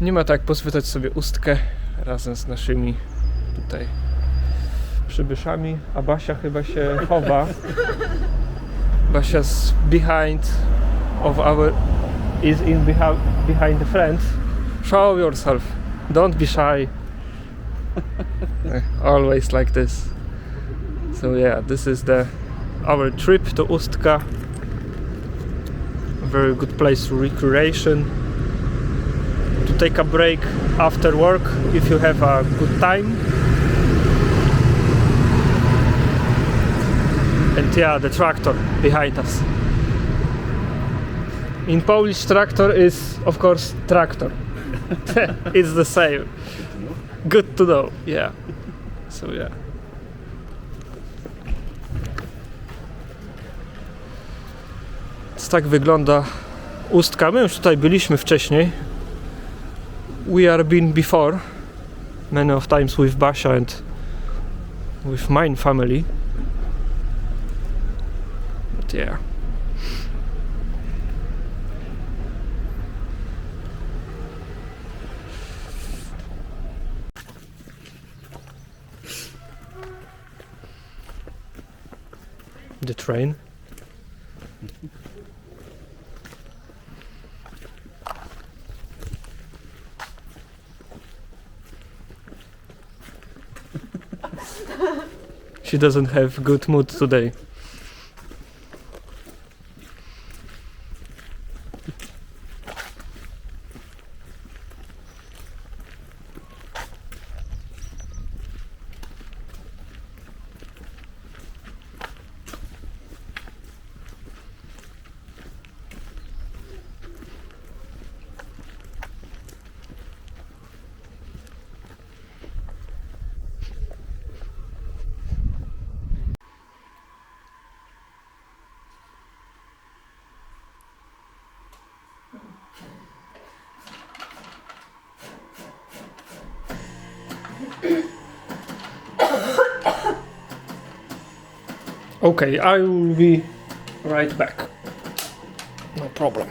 Nie ma tak pozwytać sobie ustkę razem z naszymi tutaj przybyszami, a Basia chyba się chowa. Basia's behind of our is in behind, the friends. Show yourself. Don't be shy. Always like this. So yeah, this is the our trip to Ustka. Very good place for recreation. Take a break after work if you have a good time. And yeah, the tractor behind us. In Polish, tractor is of course tractor. it's the same. Good to know. Yeah. So yeah. Tak wygląda ustka. My już tutaj byliśmy wcześniej. We are been before many of times with Basia and with mine family. But yeah. The train. She doesn't have good mood today. Okay, I will be right back. No problem.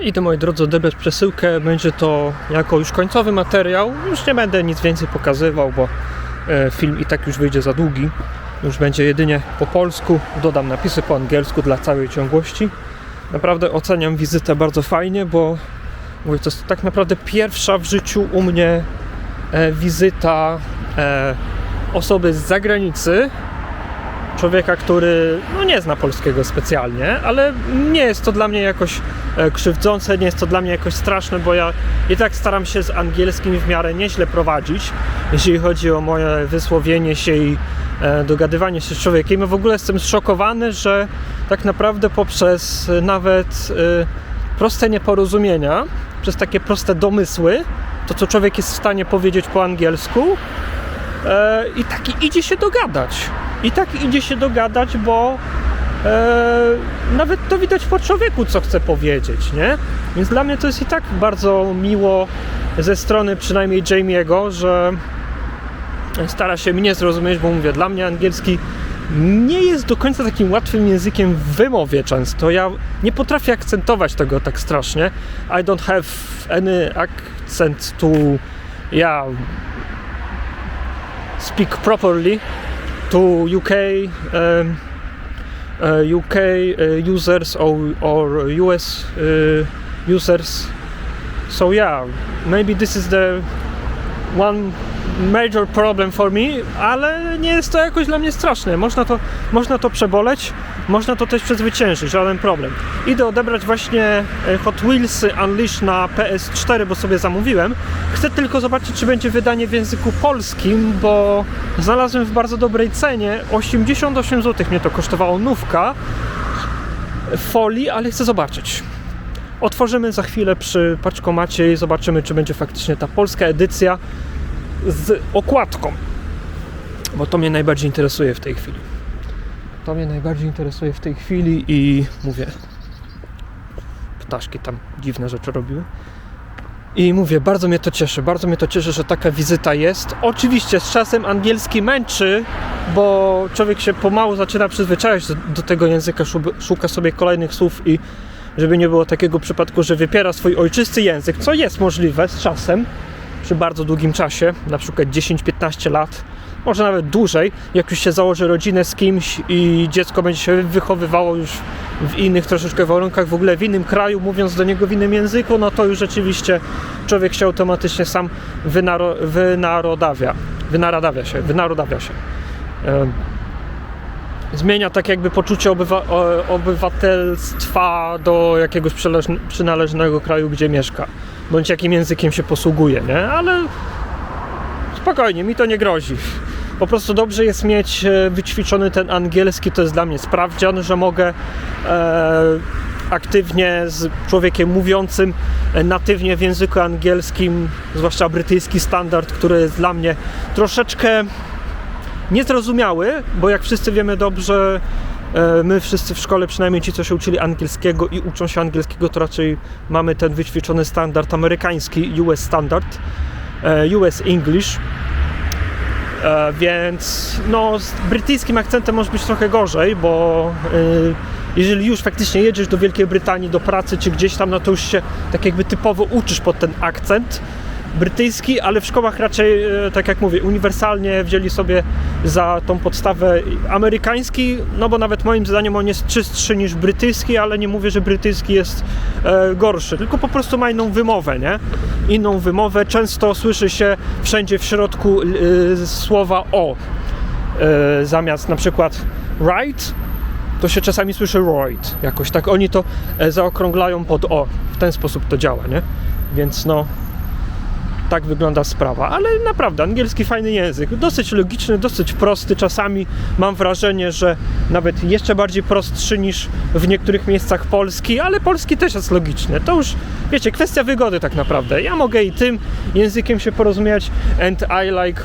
Idę moi drodzy odebrać przesyłkę. Będzie to jako już końcowy materiał. Już nie będę nic więcej pokazywał, bo e, film i tak już wyjdzie za długi. Już będzie jedynie po polsku. Dodam napisy po angielsku dla całej ciągłości. Naprawdę oceniam wizytę bardzo fajnie, bo mówię, to jest tak naprawdę pierwsza w życiu u mnie e, wizyta e, osoby z zagranicy, człowieka, który no, nie zna polskiego specjalnie, ale nie jest to dla mnie jakoś e, krzywdzące, nie jest to dla mnie jakoś straszne, bo ja i tak staram się z angielskim w miarę nieźle prowadzić, jeśli chodzi o moje wysłowienie się i e, dogadywanie się z człowiekiem. Ja w ogóle jestem zszokowany, że tak naprawdę poprzez nawet e, proste nieporozumienia, przez takie proste domysły, to co człowiek jest w stanie powiedzieć po angielsku, I tak idzie się dogadać. I tak idzie się dogadać, bo e, nawet to widać po człowieku, co chce powiedzieć, nie? Więc dla mnie to jest i tak bardzo miło ze strony przynajmniej Jamie'ego, że stara się mnie zrozumieć, bo mówię, dla mnie angielski nie jest do końca takim łatwym językiem w wymowie często. Ja nie potrafię akcentować tego tak strasznie. I don't have any accent to yeah, speak properly to UK um, uh, UK uh, users or, or US uh, users. So yeah, maybe this is the one major problem for me, ale nie jest to jakoś dla mnie straszne. Można to, można to przeboleć, można to też przezwyciężyć, żaden problem. Idę odebrać właśnie e, Hot Wheels Unleash na PS4, bo sobie zamówiłem. Chcę tylko zobaczyć, czy będzie wydanie w języku polskim, bo znalazłem w bardzo dobrej cenie. 88 zł mnie to kosztowało nówka folii, ale chcę zobaczyć. Otworzymy za chwilę przy paczkomacie i zobaczymy, czy będzie faktycznie ta polska edycja z okładką. Bo to mnie najbardziej interesuje w tej chwili. To mnie najbardziej interesuje w tej chwili i mówię. Ptaszki tam dziwne rzeczy robiły. I mówię, bardzo mnie to cieszy, bardzo mnie to cieszy, że taka wizyta jest. Oczywiście z czasem angielski męczy, bo człowiek się pomału zaczyna przyzwyczajać do, tego języka, szu- szuka sobie kolejnych słów i żeby nie było takiego przypadku, że wypiera swój ojczysty język, co jest możliwe z czasem, przy bardzo długim czasie, na przykład 10-15 lat, może nawet dłużej, jak już się założy rodzinę z kimś i dziecko będzie się wychowywało już w innych troszeczkę warunkach, w ogóle w innym kraju, mówiąc do niego w innym języku, no to już rzeczywiście człowiek się automatycznie sam wynaro, wynarodawia, wynaradawia się, wynarodawia się. Zmienia tak jakby poczucie obywa, obywatelstwa do jakiegoś przynależnego kraju, gdzie mieszka, bądź jakim językiem się posługuje, nie? Ale spokojnie, mi to nie grozi. Po prostu dobrze jest mieć e, wyćwiczony ten angielski, to jest dla mnie sprawdzian, że mogę e, aktywnie z człowiekiem mówiącym e, natywnie w języku angielskim, zwłaszcza brytyjski standard, który jest dla mnie troszeczkę niezrozumiały, bo jak wszyscy wiemy dobrze, my wszyscy w szkole, przynajmniej ci, co się uczyli angielskiego i uczą się angielskiego, to raczej mamy ten wyćwiczony standard amerykański, US standard, e, US English. E, Więc no, z brytyjskim akcentem może być trochę gorzej, bo e, jeżeli już faktycznie jedziesz do Wielkiej Brytanii do pracy czy gdzieś tam, no to już się tak jakby typowo uczysz pod ten akcent brytyjski, ale w szkołach raczej, e, tak jak mówię, uniwersalnie wzięli sobie za tą podstawę amerykański, no bo nawet moim zdaniem on jest czystszy niż brytyjski, ale nie mówię, że brytyjski jest e, gorszy, tylko po prostu ma inną wymowę, nie? Inną wymowę. Często słyszy się wszędzie w środku e, słowa o e, zamiast na przykład right, to się czasami słyszy right, jakoś tak oni to e, zaokrąglają pod o. W ten sposób to działa, nie? Więc no, tak wygląda sprawa, ale naprawdę angielski fajny język, dosyć logiczny, dosyć prosty. Czasami mam wrażenie, że nawet jeszcze bardziej prostszy niż w niektórych miejscach polski, ale polski też jest logiczny. To już wiecie, kwestia wygody tak naprawdę. Ja mogę i tym językiem się porozumieć and I like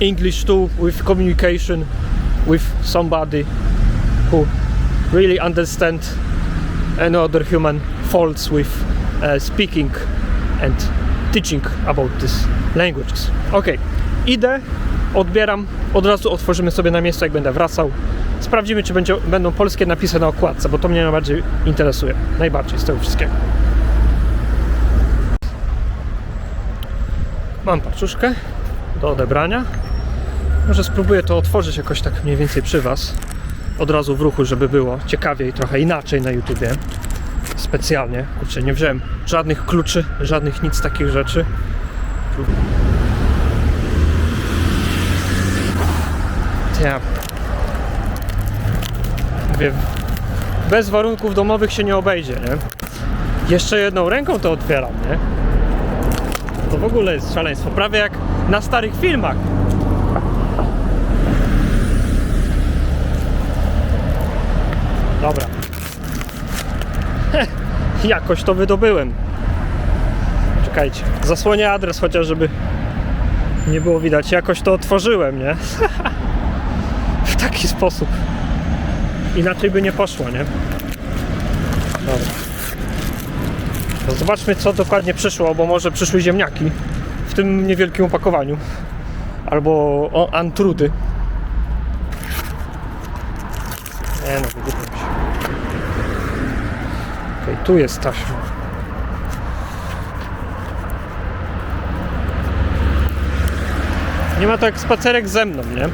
English too with communication with somebody who really understand another human faults with uh, speaking and teaching about these languages. Ok, idę, odbieram, od razu otworzymy sobie na miejscu, jak będę wracał. Sprawdzimy, czy będzie, będą polskie napisy na okładce, bo to mnie najbardziej interesuje. Najbardziej z tego wszystkiego. Mam paczuszkę do odebrania. Może spróbuję to otworzyć jakoś tak mniej więcej przy Was. Od razu w ruchu, żeby było ciekawiej, trochę inaczej na YouTubie specjalnie. Kurczę, nie wziąłem żadnych kluczy, żadnych nic takich rzeczy. Ja. Mówię, bez warunków domowych się nie obejdzie, nie? Jeszcze jedną ręką to otwieram, nie? To w ogóle jest szaleństwo. Prawie jak na starych filmach. Dobra. Jakoś to wydobyłem. Czekajcie, zasłonię adres chociaż, żeby nie było widać. Jakoś to otworzyłem, nie? w taki sposób. Inaczej by nie poszło, nie? Dobra. To zobaczmy, co dokładnie przyszło, bo może przyszły ziemniaki w tym niewielkim opakowaniu. Albo antrudy. Nie no, Okej, tu jest taśma. Nie ma to jak spacerek ze mną, nie?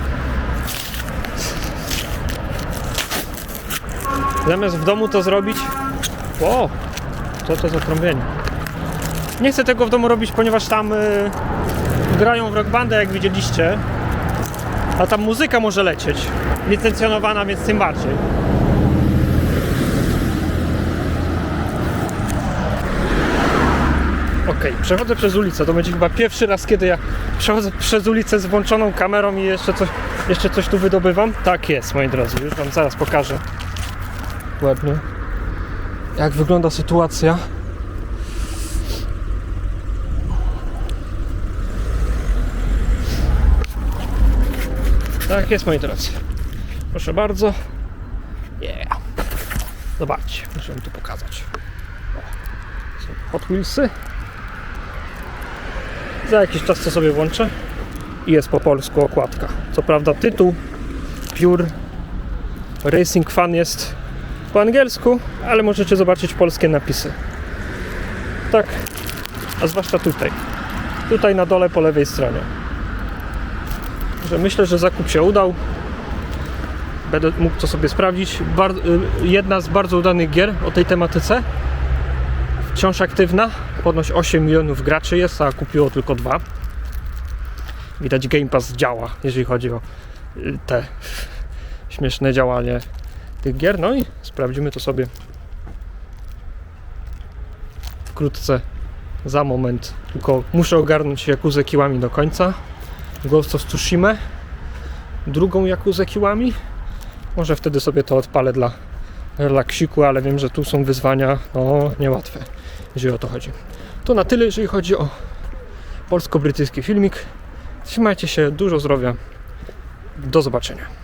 Zamiast w domu to zrobić... O, co to za trąbienie? Nie chcę tego w domu robić, ponieważ tam y, grają w rock bandę, jak widzieliście. A tam muzyka może lecieć. Licencjonowana, więc tym bardziej. Okej, przechodzę przez ulicę. To będzie chyba pierwszy raz, kiedy ja przechodzę przez ulicę z włączoną kamerą i jeszcze coś, jeszcze coś tu wydobywam. Tak jest, moi drodzy. Już Wam zaraz pokażę. Ładnie. Jak wygląda sytuacja. Tak jest, moi drodzy. Proszę bardzo. Yeah. Zobaczcie, muszę wam tu pokazać. O, są Hot Wheelsy. Za jakiś czas to sobie włączę i jest po polsku okładka. Co prawda tytuł Pure Racing Fan jest po angielsku, ale możecie zobaczyć polskie napisy. Tak, a zwłaszcza tutaj. Tutaj na dole po lewej stronie. Że myślę, że zakup się udał. Będę mógł to sobie sprawdzić. Bar- y, jedna z bardzo udanych gier o tej tematyce. Wciąż aktywna. Ponoć 8 milionów graczy jest, a kupiło tylko dwa. Widać Game Pass działa, jeżeli chodzi o y, te śmieszne działanie tych gier. No i sprawdzimy to sobie wkrótce za moment. Tylko muszę ogarnąć Jakuzę Kiłami do końca. Ghost of Tsushima. Drugą Jakuzę Kiłami. Może wtedy sobie to odpalę dla relaksiku, ale wiem, że tu są wyzwania no, niełatwe, jeżeli o to chodzi. To na tyle, jeżeli chodzi o polsko-brytyjski filmik. Trzymajcie się, dużo zdrowia. Do zobaczenia.